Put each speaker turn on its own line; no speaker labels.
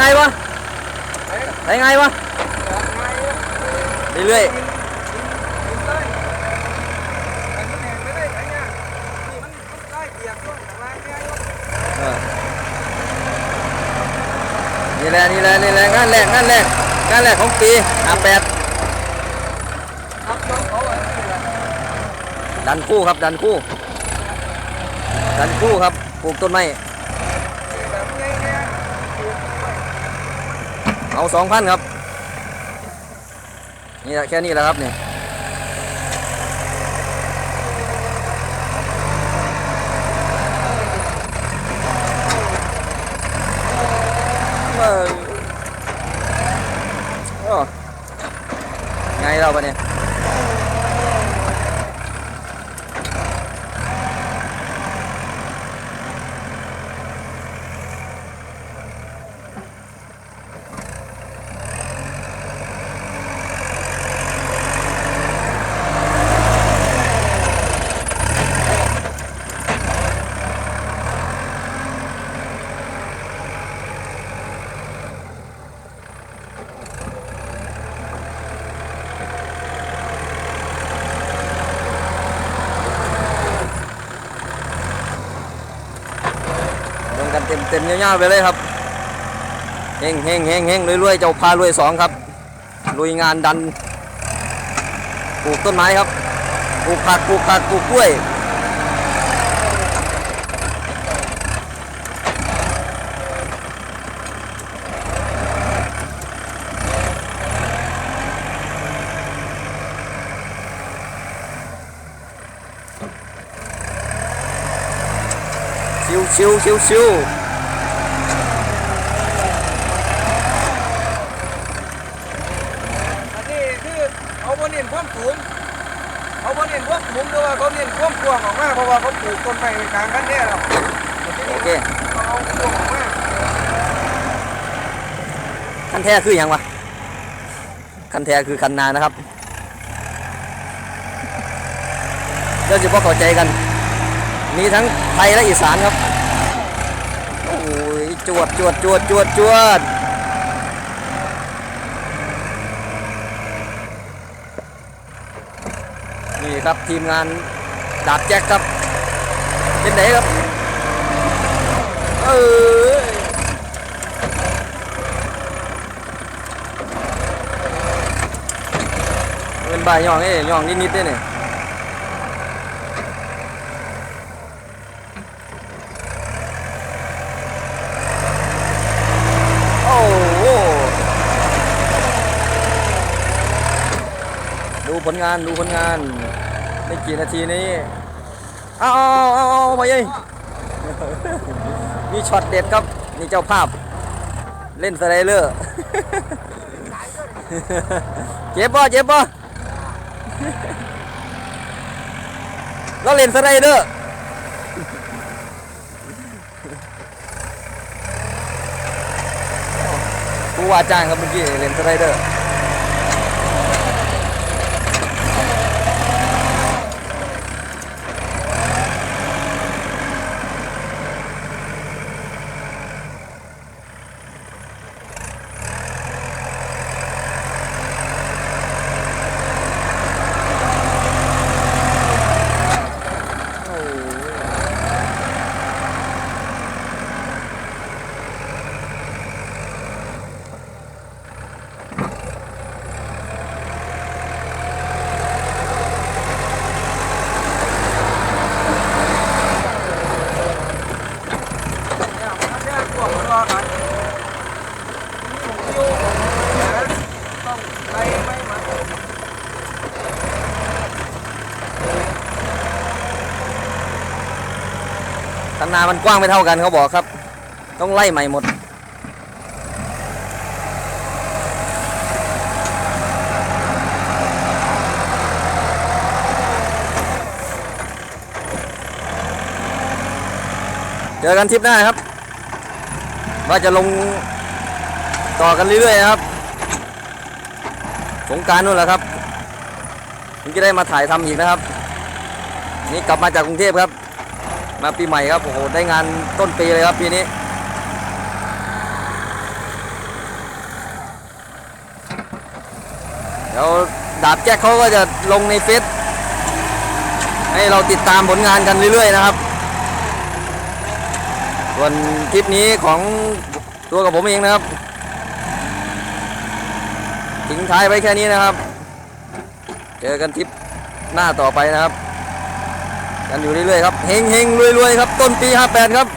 งวะได้ไงวะเรื่อยๆนี่แหละนี่แหละนี่แหละงานแรกงานแรกงานแรกของปีอาแปดดันคู่ครับ ดันคู่ ดันคู่ครับปลูกต้นไม้ เอาสองพันครับ นี่แหละแค่นี้แหละครับเนี่ยเออไงเราปะเนี่ย กันเต็มเต็มๆยาวๆไปเลยครับเฮงเฮงเฮงเฮงรวยๆเจ้าพารวยสองครับลุยงานดันปลูกต้นไม้ครับปลูกผักปลูกผักปลูกกล้วยชิวชิวชิวชิว
อันนี้คือเขาบ่เน้นความสูงเขาบ่เน้นความสูงแต่ว่าเขาเน้นความกว้างออกมาเพราะ ว่าเขาปลูกต้นไม้ไว้กลางกันแน่แล้ว
โอเค
เขาเอากว้างออกมา
คันแท้คืออย่างวะคันแท้คือคันนานะครับเดี๋ยวจะพอเข้าใจกัน มีทั้งไทยและอีสานครับ โอ้ยจวดจวดจวดจวดจวดนี่ครับทีมงานดาบแจ็คครับ เป็นไหนครับ เออเป็นบ่ายย่องเอ้ย่องนิดๆเด้เนี่ยโอ้โหดูผลงานดูผลงานไม่กี่นาทีนี้ เอาเอาเอาเอาเอาไปยัยมีช็อตเด็ดครับ นี่เจ้าภาพ เล่นสไลเดอร์เจ็บป่ะเจ็บป่ะเราเล่นสไลเดอร์ผู้ว่าจ้างครับเมื่อกี้เล่นสไลเดอร์
เนี่ยมันแค่กว้างรอกันอยู่นะต้องไล่ไม่มา
คันนามันกว้างไม่เท่ากันเขาบอกครับ ต้องไล่ใหม่หมด เจอกันทริปหน้าครับ ว่าจะลงต่อกันเรื่อยๆครับ สงการนู่นแหละครับถึงจะได้มาถ่ายทำอีกนะครับ นี่กลับมาจากกรุงเทพครับ มาปีใหม่ครับโอ้โหได้งานต้นปีเลยครับปีนี้เดี๋ยวดาบแจ็คเขาก็จะลงในเฟสให้เราติดตามผลงานกันเรื่อยๆนะครับ ส่วนคลิปนี้ของตัวกับผมเองนะครับทิ้งท้ายไว้แค่นี้นะครับ เจอกันทริปหน้าต่อไปนะครับ กันอยู่เรื่อยๆครับเฮงเฮงรวยๆครับต้นปี 58 ครับ